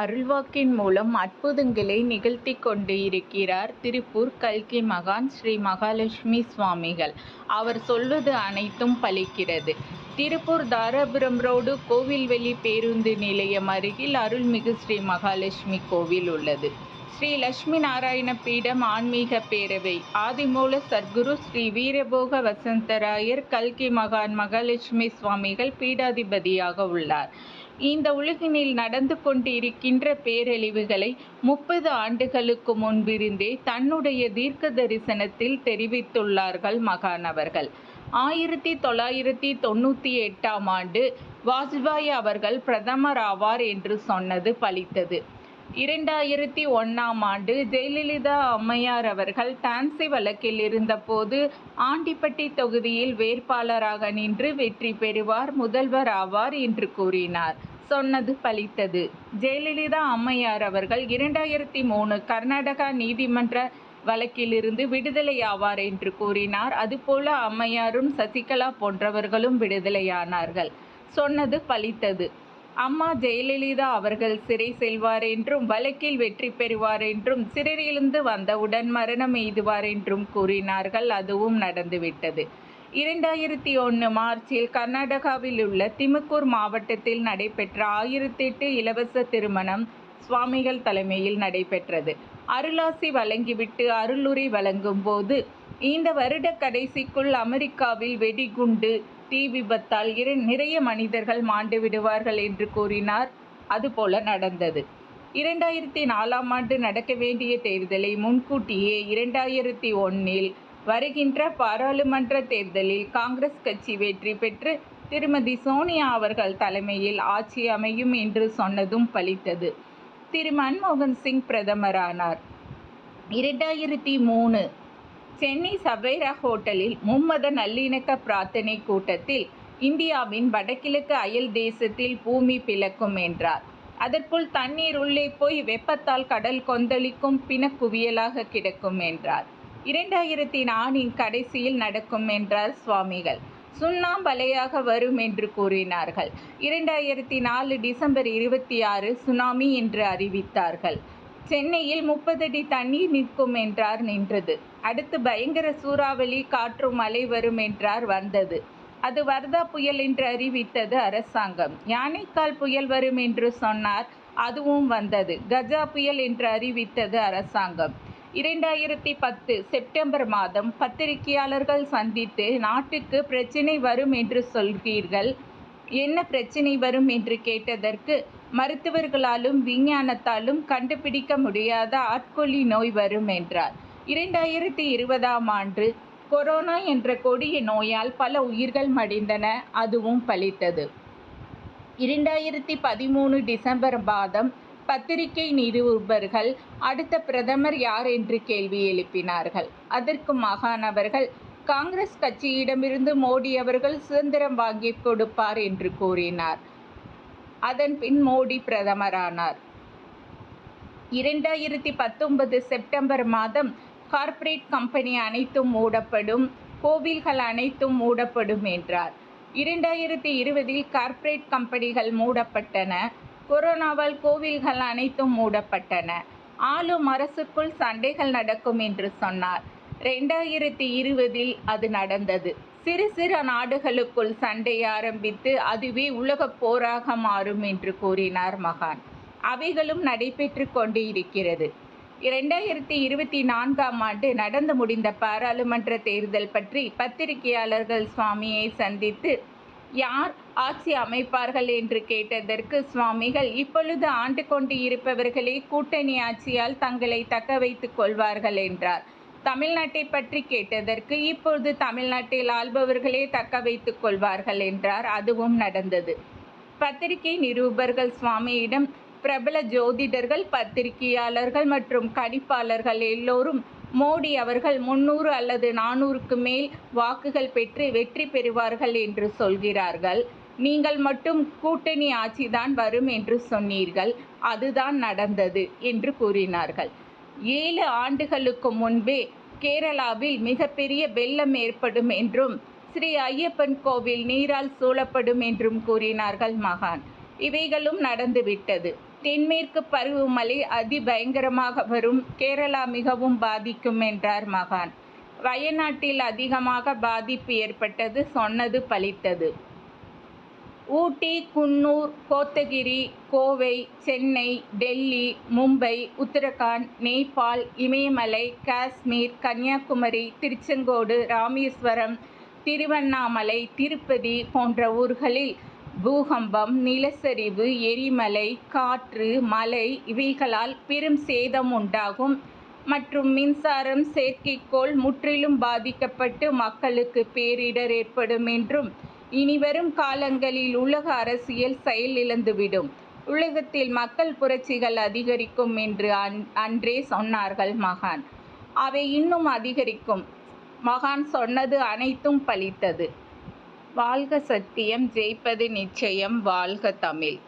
அருள்வாக்கின் மூலம் அற்புதங்களை நிகழ்த்தி கொண்டு இருக்கிறார் திருப்பூர் கல்கி மகான் ஸ்ரீ மகாலட்சுமி சுவாமிகள். அவர் சொல்வது அனைத்தும் பலிக்கிறது. திருப்பூர் தாராபுரம் ரோடு கோவில்வெளி பேருந்து நிலையம் அருகில் அருள்மிகு ஸ்ரீ மகாலட்சுமி கோவில் உள்ளது. ஸ்ரீ லட்சுமி நாராயண பீடம் ஆன்மீக பேரவை. ஆதிமூல சத்குரு ஸ்ரீ வீரபோக வசந்தராயர் கல்கி மகான் மகாலட்சுமி சுவாமிகள் பீடாதிபதியாக உள்ளார். இந்த உலகினில் நடந்து கொண்டிருக்கின்ற பேரழிவுகளை முப்பது ஆண்டுகளுக்கு முன்பிருந்தே தன்னுடைய தீர்க்க தரிசனத்தில் தெரிவித்துள்ளார்கள் மகானவர்கள். ஆயிரத்தி தொள்ளாயிரத்தி தொண்ணூற்றி எட்டாம் ஆண்டு வாஜ்பாய் அவர்கள் பிரதமர் ஆவார் என்று சொன்னது பலித்தது. இரண்டாயிரத்தி ஒன்றாம் ஆண்டு ஜெயலலிதா அம்மையார் அவர்கள் டான்சி வழக்கில் இருந்தபோது ஆண்டிப்பட்டி தொகுதியில் வேட்பாளராக நின்று வெற்றி பெறுவார் முதல்வர் ஆவார் என்று கூறினார். சொன்னது பலித்தது. ஜெயலலிதா அம்மையார் அவர்கள் இரண்டாயிரத்தி மூணு கர்நாடகா நீதிமன்ற வழக்கிலிருந்து விடுதலையாவார் என்று கூறினார். அதுபோல அம்மையாரும் சசிகலா போன்றவர்களும் விடுதலையானார்கள். சொன்னது பலித்தது. அம்மா ஜெயலலிதா அவர்கள் சிறை செல்வார் என்றும் வழக்கில் வெற்றி பெறுவார் என்றும் சிறையிலிருந்து வந்தவுடன் மரணம் எய்துவார் என்றும் கூறினார்கள். அதுவும் நடந்துவிட்டது. இரண்டாயிரத்தி ஒன்று மார்ச்சில் கர்நாடகாவில் உள்ள திமுக்கூர் மாவட்டத்தில் நடைபெற்ற ஆயிரத்தி எட்டு இலவச திருமணம் சுவாமிகள் தலைமையில் நடைபெற்றது. அருளாசி வழங்கிவிட்டு அருளுரை வழங்கும் போது இந்த வருட கடைசிக்குள் அமெரிக்காவில் வெடிகுண்டு தீ விபத்தால் இரு நிறைய மனிதர்கள் மாண்டு விடுவார்கள் என்று கூறினார். அதுபோல நடந்தது. இரண்டாயிரத்தி நாலாம் ஆண்டு நடக்க வேண்டிய தேர்தலை முன்கூட்டியே இரண்டாயிரத்தி ஒன்னில் வருகின்ற பாராளுமன்ற தேர்தலில் காங்கிரஸ் கட்சி வெற்றி பெற்று திருமதி சோனியா அவர்கள் தலைமையில் ஆட்சி அமையும் என்று சொன்னதும் பலித்தது. திரு. மன்மோகன் சிங் பிரதமரானார். இரண்டாயிரத்தி மூணு சென்னை சவேரா ஹோட்டலில் மும்மத நல்லிணக்க பிரார்த்தனை கூட்டத்தில் இந்தியாவின் வடகிழக்கு அயல் தேசத்தில் பூமி பிளக்கும் என்றார். அதற்குள் தண்ணீர் உள்ளே போய் வெப்பத்தால் கடல் கொந்தளிக்கும் பிணக்குவியலாக கிடக்கும் என்றார். இரண்டாயிரத்தி நாலின் கடைசியில் நடக்கும் என்றார் சுவாமிகள். சுண்ணாம்பலையாக வரும் என்று கூறினார்கள். இரண்டாயிரத்தி நாலு டிசம்பர் இருபத்தி ஆறு சுனாமி என்று அறிவித்தார்கள். சென்னையில் முப்பது அடி தண்ணீர் நிற்கும் என்றார் நின்றது. அடுத்து பயங்கர சூறாவளி காற்று மழை வரும் என்றார் வந்தது. அது வர்தா புயல் என்று அறிவித்தது அரசாங்கம். யானைக்கால் புயல் வரும் என்று சொன்னார் அதுவும் வந்தது. கஜா புயல் என்று அறிவித்தது அரசாங்கம். இரண்டாயிரத்தி பத்து செப்டம்பர் மாதம் பத்திரிகையாளர்கள் சந்தித்து நாட்டுக்கு பிரச்சினை வரும் என்று சொல்கிறீர்கள். என்ன பிரச்சினை வரும் என்று கேட்டதற்கு மருத்துவர்களாலும் விஞ்ஞானத்தாலும் கண்டுபிடிக்க முடியாத ஆட்கொல்லி நோய் வரும் என்றார். இரண்டாயிரத்தி இருபதாம் ஆண்டு கொரோனா என்ற கொடிய நோயால் பல உயிர்கள் மடிந்தன அதுவும் பலித்தது. இரண்டாயிரத்தி பதிமூணு டிசம்பர் மாதம் பத்திரிகை நிருபர்கள் அடுத்த பிரதமர் யார் என்று கேள்வி எழுப்பினார்கள். அதற்கு மகானவர்கள் காங்கிரஸ் கட்சியிடமிருந்து மோடி அவர்கள் சுதந்திரம் வாங்கி கொடுப்பார் என்று கூறினார். அதன் பின் மோடி பிரதமரானார். இரண்டாயிரத்தி பத்தொன்பது செப்டம்பர் மாதம் கார்ப்பரேட் கம்பெனி அனைத்தும் மூடப்படும் கோவில்கள் அனைத்தும் மூடப்படும் என்றார். இரண்டாயிரத்தி இருபதில் கார்ப்பரேட் கம்பெனிகள் மூடப்பட்டன. கொரோனாவால் கோவில்கள் அனைத்தும் மூடப்பட்டன. ஆளும் அரசுக்குள் சண்டைகள் நடக்கும் என்று சொன்னார். ரெண்டாயிரத்தி இருபதில் அது நடந்தது. சிறு சிறு நாடுகளுக்குள் சண்டை ஆரம்பித்து அதுவே உலகப் போராக மாறும் என்று கூறினார் மகான். அவைகளும் நடைபெற்று கொண்டு இருக்கிறது இரண்டாயிரத்தி இருபத்தி நான்காம் ஆண்டு நடந்து முடிந்த பாராளுமன்ற தேர்தல் பற்றி பத்திரிகையாளர்கள் சுவாமியை சந்தித்து யார் ஆட்சி அமைப்பார்கள் என்று கேட்டதற்கு சுவாமிகள் இப்பொழுது ஆண்டு கொண்டு இருப்பவர்களே கூட்டணி ஆட்சியால் தங்களை தக்க வைத்துக் கொள்வார்கள் என்றார். தமிழ்நாட்டை பற்றி கேட்டதற்கு இப்பொழுது தமிழ்நாட்டில் ஆள்பவர்களே தக்க வைத்துக் கொள்வார்கள் என்றார். அதுவும் நடந்தது. பத்திரிகை நிருபர்கள் சுவாமியிடம் பிரபல ஜோதிடர்கள் பத்திரிகையாளர்கள் மற்றும் கணிப்பாளர்கள் எல்லோரும் மோடி அவர்கள் முன்னூறு அல்லது நானூறுக்கு மேல் வாக்குகள் பெற்று வெற்றி பெறுவார்கள் என்று சொல்கிறார்கள். நீங்கள் மட்டும் கூட்டணி ஆட்சிதான் வரும் என்று சொன்னீர்கள். அதுதான் நடந்தது என்று கூறினார்கள். ஏழு ஆண்டுகளுக்கு முன்பே கேரளாவில் மிகப்பெரிய வெள்ளம் ஏற்படும் என்றும் ஸ்ரீ ஐயப்பன் கோவில் நீரால் சூழப்படும் என்றும் கூறினார்கள் மகான். இவைகளும் நடந்துவிட்டது. தென்மேற்கு பருவமழை அதிபயங்கரமாக வரும். கேரளா மிகவும் பாதிக்கும் என்றார் மகான். வயநாட்டில் அதிகமாக பாதிப்பு ஏற்பட்டது சொன்னது பலித்தது. ஊட்டி குன்னூர் கோத்தகிரி கோவை சென்னை டெல்லி மும்பை உத்தரகாண்ட் நேபாள் இமயமலை காஷ்மீர் கன்னியாகுமரி திருச்செங்கோடு ராமேஸ்வரம் திருவண்ணாமலை திருப்பதி போன்ற ஊர்களில் பூகம்பம் நிலச்சரிவு எரிமலை காற்று மழை இவைகளால் பெரும் சேதம் உண்டாகும். மற்றும் மின்சாரம் செயற்கைக்கோள் முற்றிலும் பாதிக்கப்பட்டு மக்களுக்கு பேரிடர் ஏற்படும் என்றும் இனிவரும் காலங்களில் உலக அரசியல் செயலிழந்துவிடும் உலகத்தில் மக்கள் புரட்சிகள் அதிகரிக்கும் என்று அன் அன்றே சொன்னார்கள் மகான். அவை இன்னும் அதிகரிக்கும். மகான் சொன்னது அனைத்தும் பலித்தது வாழ்க சத்தியம் ஜெயிப்பது நிச்சயம் வாழ்க தமிழ்.